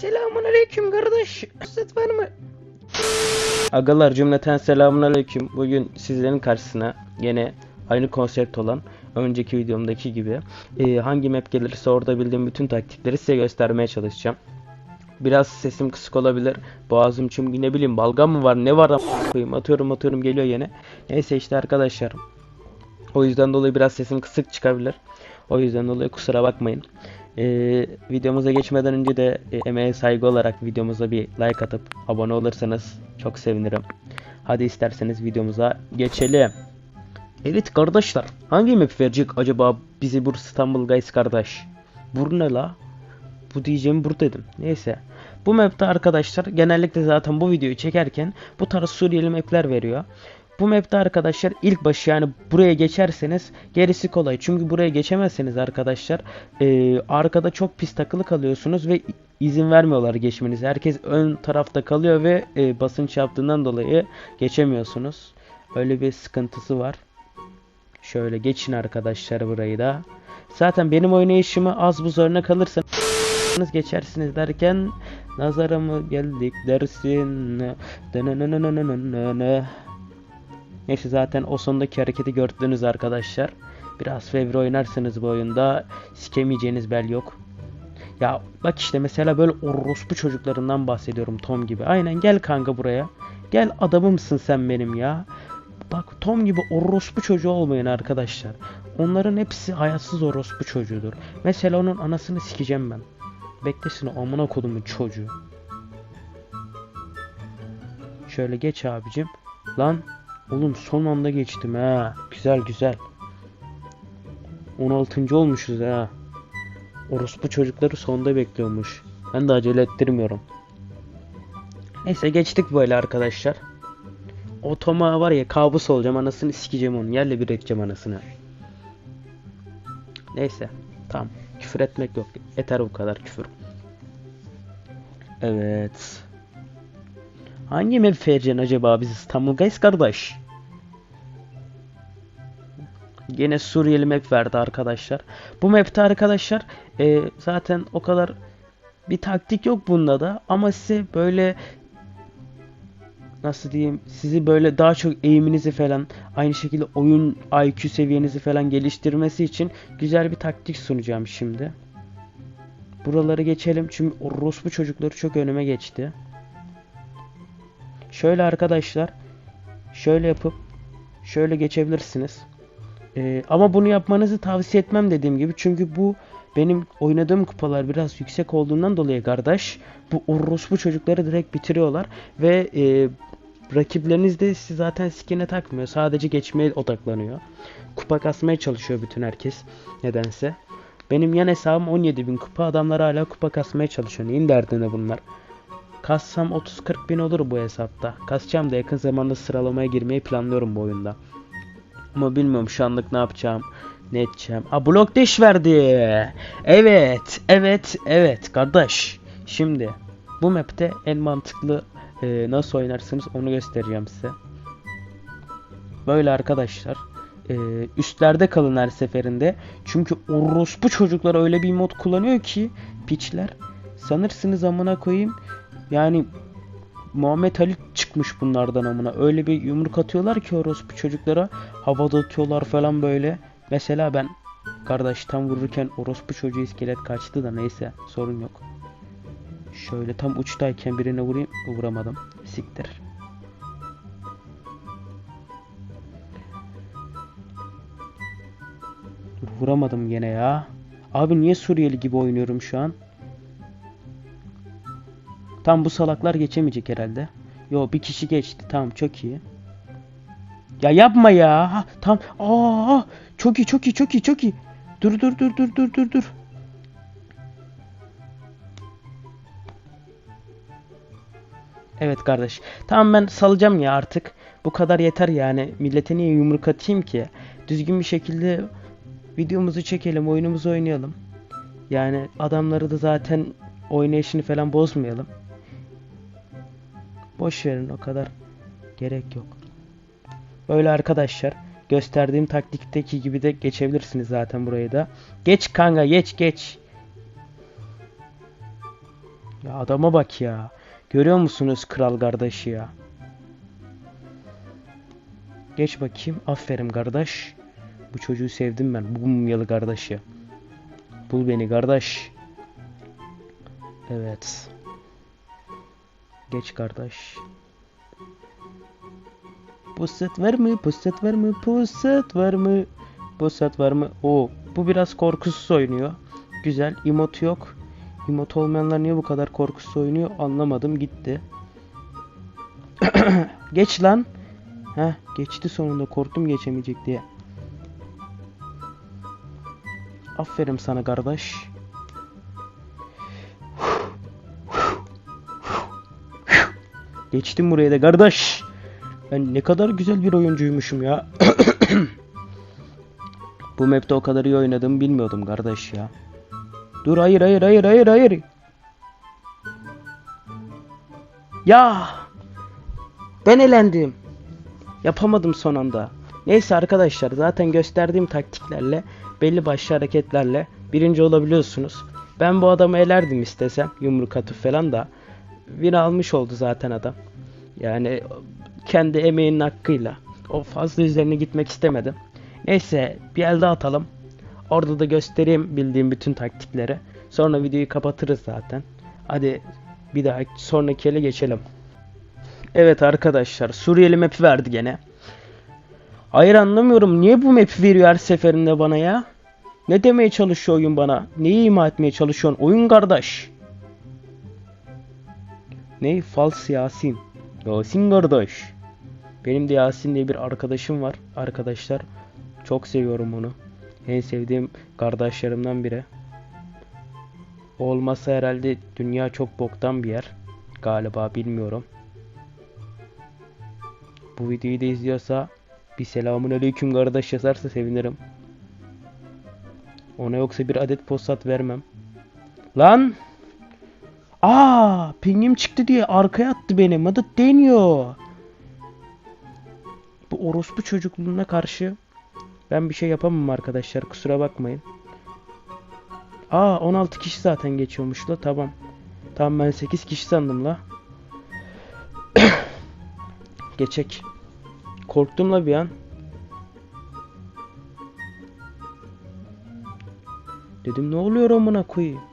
Selamun aleyküm kardeş. Rüstet var mı? Agalar cümleten selamun aleyküm. Bugün sizlerin karşısına yine aynı konsept olan önceki videomdaki gibi e, hangi map gelirse orada bildiğim bütün taktikleri size göstermeye çalışacağım. Biraz sesim kısık olabilir. Boğazım çünkü ne bileyim balgam mı var ne var koyayım atıyorum atıyorum geliyor yine. Neyse işte arkadaşlar. O yüzden dolayı biraz sesim kısık çıkabilir. O yüzden dolayı kusura bakmayın. Ee, videomuza geçmeden önce de e, emeğe saygı olarak videomuza bir like atıp abone olursanız çok sevinirim. Hadi isterseniz videomuza geçelim. Evet kardeşler hangi map verecek acaba bizi bu İstanbul Guys kardeş? Bu ne la? Bu diyeceğim bur dedim. Neyse. Bu map'te arkadaşlar genellikle zaten bu videoyu çekerken bu tarz Suriyeli map'ler veriyor. Bu map'te arkadaşlar ilk başı yani buraya geçerseniz gerisi kolay. Çünkü buraya geçemezseniz arkadaşlar e, arkada çok pis takılı kalıyorsunuz ve izin vermiyorlar geçmenize. Herkes ön tarafta kalıyor ve e, basınç yaptığından dolayı geçemiyorsunuz. Öyle bir sıkıntısı var. Şöyle geçin arkadaşlar burayı da. Zaten benim oynayışımı az buz örnek alırsanız geçersiniz derken nazara mı geldik dersin. Neyse zaten o sondaki hareketi gördünüz arkadaşlar. Biraz fevri oynarsanız bu oyunda sikemeyeceğiniz bel yok. Ya bak işte mesela böyle orospu çocuklarından bahsediyorum Tom gibi. Aynen gel kanka buraya. Gel adamımsın sen benim ya. Bak Tom gibi orospu çocuğu olmayın arkadaşlar. Onların hepsi hayatsız orospu çocuğudur. Mesela onun anasını sikeceğim ben. Beklesin o amına kodumun çocuğu. Şöyle geç abicim. Lan oğlum son anda geçtim ha. Güzel güzel. 16. olmuşuz ha. Orospu çocukları sonda bekliyormuş. Ben de acele ettirmiyorum. Neyse geçtik böyle arkadaşlar. O Toma var ya kabus olacağım anasını sikeceğim onun. Yerle bir edeceğim anasını. Neyse. Tamam. Küfür etmek yok. Yeter bu kadar küfür. Evet. Hangi map vereceksin acaba biz İstanbul Guys kardeş? Yine Suriyeli map verdi arkadaşlar. Bu map'te arkadaşlar e, zaten o kadar bir taktik yok bunda da ama size böyle nasıl diyeyim sizi böyle daha çok eğiminizi falan aynı şekilde oyun IQ seviyenizi falan geliştirmesi için güzel bir taktik sunacağım şimdi. Buraları geçelim çünkü orospu çocukları çok önüme geçti. Şöyle arkadaşlar şöyle yapıp şöyle geçebilirsiniz. Ee, ama bunu yapmanızı tavsiye etmem dediğim gibi çünkü bu benim oynadığım kupalar biraz yüksek olduğundan dolayı kardeş bu orospu çocukları direkt bitiriyorlar ve e, rakipleriniz de sizi zaten skine takmıyor. Sadece geçmeye odaklanıyor. Kupa kasmaya çalışıyor bütün herkes nedense. Benim yan hesabım 17.000 kupa. Adamlar hala kupa kasmaya çalışıyor. Neyin derdinde bunlar? Kassam 30-40 bin olur bu hesapta. Kasacağım da yakın zamanda sıralamaya girmeyi planlıyorum bu oyunda. Ama bilmiyorum şu anlık ne yapacağım. Ne edeceğim. Aa blok deş verdi. Evet. Evet. Evet. Kardeş. Şimdi bu map'te en mantıklı e, nasıl oynarsınız onu göstereceğim size. Böyle arkadaşlar. E, üstlerde kalın her seferinde. Çünkü orospu çocuklar öyle bir mod kullanıyor ki piçler. Sanırsınız amına koyayım. Yani Muhammed Ali çıkmış bunlardan amına. Öyle bir yumruk atıyorlar ki orospu çocuklara. Havada atıyorlar falan böyle. Mesela ben kardeş tam vururken orospu çocuğu iskelet kaçtı da neyse sorun yok. Şöyle tam uçtayken birine vurayım vuramadım. Siktir. Vuramadım gene ya. Abi niye Suriyeli gibi oynuyorum şu an? Tam bu salaklar geçemeyecek herhalde. Yo bir kişi geçti. Tamam çok iyi. Ya yapma ya. Ha, tam. Aa, çok iyi çok iyi çok iyi çok iyi. Dur dur dur dur dur dur dur. Evet kardeş. Tamam ben salacağım ya artık. Bu kadar yeter yani. Millete niye yumruk atayım ki? Düzgün bir şekilde videomuzu çekelim, oyunumuzu oynayalım. Yani adamları da zaten oynayışını falan bozmayalım. Boş verin o kadar gerek yok. Böyle arkadaşlar gösterdiğim taktikteki gibi de geçebilirsiniz zaten burayı da. Geç kanka geç geç. Ya adama bak ya. Görüyor musunuz kral kardeşi ya? Geç bakayım. Aferin kardeş. Bu çocuğu sevdim ben. Bu mumyalı kardeşi. Bul beni kardeş. Evet. Geç kardeş. Pusat var mı? Pusat var mı? Pusat var mı? Pusat var mı? O, bu biraz korkusuz oynuyor. Güzel. Emot yok. Emot olmayanlar niye bu kadar korkusuz oynuyor anlamadım gitti. Geç lan. Heh geçti sonunda korktum geçemeyecek diye. Aferin sana kardeş. Geçtim buraya da kardeş. Ben ne kadar güzel bir oyuncuymuşum ya. Bu map'te o kadar iyi oynadığımı bilmiyordum kardeş ya. Dur hayır hayır hayır hayır hayır. Ya. Ben elendim. Yapamadım son anda. Neyse arkadaşlar zaten gösterdiğim taktiklerle belli başlı hareketlerle birinci olabiliyorsunuz. Ben bu adamı elerdim istesem yumruk atıp falan da win almış oldu zaten adam. Yani kendi emeğinin hakkıyla. O fazla üzerine gitmek istemedim. Neyse bir elde atalım. Orada da göstereyim bildiğim bütün taktikleri. Sonra videoyu kapatırız zaten. Hadi bir daha sonraki ele geçelim. Evet arkadaşlar Suriyeli map'i verdi gene. Hayır anlamıyorum. Niye bu map'i veriyor her seferinde bana ya? Ne demeye çalışıyor oyun bana? Neyi ima etmeye çalışıyorsun? Oyun kardeş. Ne? Fals Yasin. Yasin kardeş. Benim de Yasin diye bir arkadaşım var. Arkadaşlar. Çok seviyorum onu. En sevdiğim kardeşlerimden biri. Olmasa herhalde dünya çok boktan bir yer. Galiba bilmiyorum. Bu videoyu da izliyorsa bir selamun aleyküm kardeş yazarsa sevinirim. Ona yoksa bir adet postat vermem. Lan! Aa, pingim çıktı diye arkaya attı beni. Madı deniyor. Bu orospu çocukluğuna karşı ben bir şey yapamam arkadaşlar. Kusura bakmayın. Aa 16 kişi zaten geçiyormuş la. Tamam. Tamam ben 8 kişi sandım la. Geçek. Korktum la bir an. Dedim ne oluyor amına koyayım?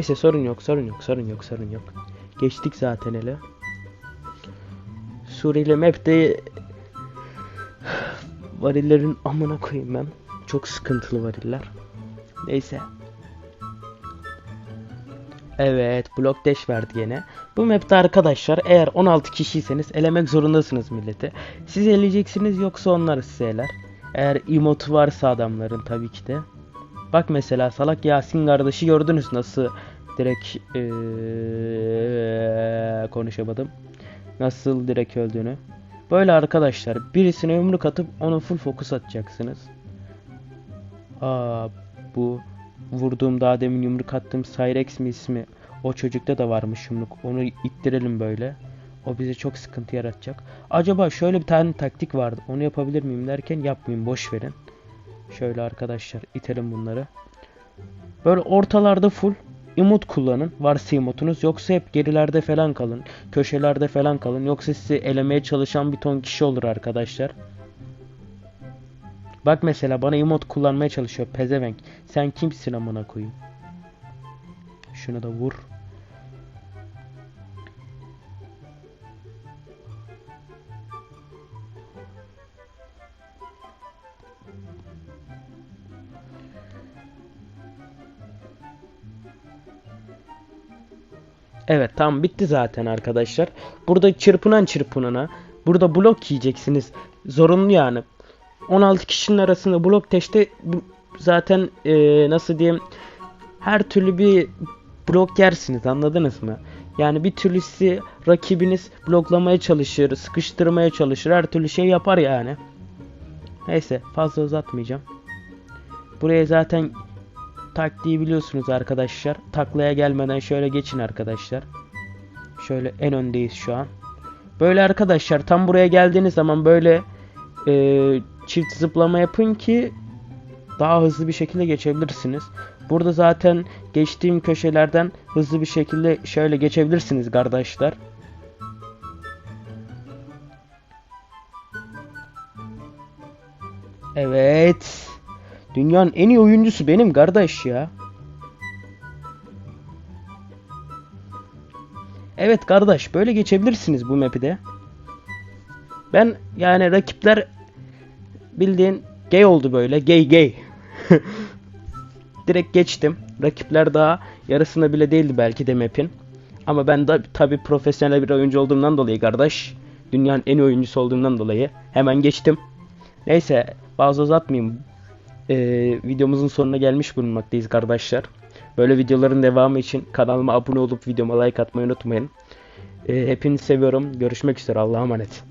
Neyse sorun yok, sorun yok, sorun yok, sorun yok. Geçtik zaten hele. Suriyeli map'te varillerin amına koyayım ben. Çok sıkıntılı variller. Neyse. Evet, blok dash verdi gene. Bu map'te arkadaşlar eğer 16 kişiyseniz elemek zorundasınız milleti. Siz eleyeceksiniz yoksa onlar size eler. Eğer emote varsa adamların tabii ki de. Bak mesela salak Yasin kardeşi gördünüz nasıl direkt ee, konuşamadım. Nasıl direkt öldüğünü. Böyle arkadaşlar birisine yumruk atıp onu full fokus atacaksınız. Aa bu vurduğum daha demin yumruk attığım Cyrex mi ismi? O çocukta da varmış yumruk. Onu ittirelim böyle. O bize çok sıkıntı yaratacak. Acaba şöyle bir tane taktik vardı. Onu yapabilir miyim derken yapmayayım boş verin. Şöyle arkadaşlar itelim bunları. Böyle ortalarda full emot kullanın. Varsa emotunuz. Yoksa hep gerilerde falan kalın. Köşelerde falan kalın. Yoksa sizi elemeye çalışan bir ton kişi olur arkadaşlar. Bak mesela bana emot kullanmaya çalışıyor pezevenk. Sen kimsin amına koyayım? Şuna da vur. Evet tamam bitti zaten arkadaşlar. Burada çırpınan çırpınana. Burada blok yiyeceksiniz. Zorunlu yani. 16 kişinin arasında blok teşte zaten e, nasıl diyeyim her türlü bir blok yersiniz anladınız mı? Yani bir türlü rakibiniz bloklamaya çalışır, sıkıştırmaya çalışır, her türlü şey yapar yani. Neyse fazla uzatmayacağım. Buraya zaten taktiği biliyorsunuz arkadaşlar. Taklaya gelmeden şöyle geçin arkadaşlar. Şöyle en öndeyiz şu an. Böyle arkadaşlar tam buraya geldiğiniz zaman böyle e, çift zıplama yapın ki daha hızlı bir şekilde geçebilirsiniz. Burada zaten geçtiğim köşelerden hızlı bir şekilde şöyle geçebilirsiniz kardeşler. Evet. Dünyanın en iyi oyuncusu benim kardeş ya. Evet kardeş böyle geçebilirsiniz bu map'i de. Ben yani rakipler bildiğin gay oldu böyle. Gay gay. Direkt geçtim. Rakipler daha yarısında bile değildi belki de map'in. Ama ben de tabi profesyonel bir oyuncu olduğumdan dolayı kardeş. Dünyanın en iyi oyuncusu olduğumdan dolayı hemen geçtim. Neyse fazla uzatmayayım. Ee, videomuzun sonuna gelmiş bulunmaktayız kardeşler. Böyle videoların devamı için kanalıma abone olup videoma like atmayı unutmayın. Ee, hepinizi seviyorum. Görüşmek üzere. Allah'a emanet.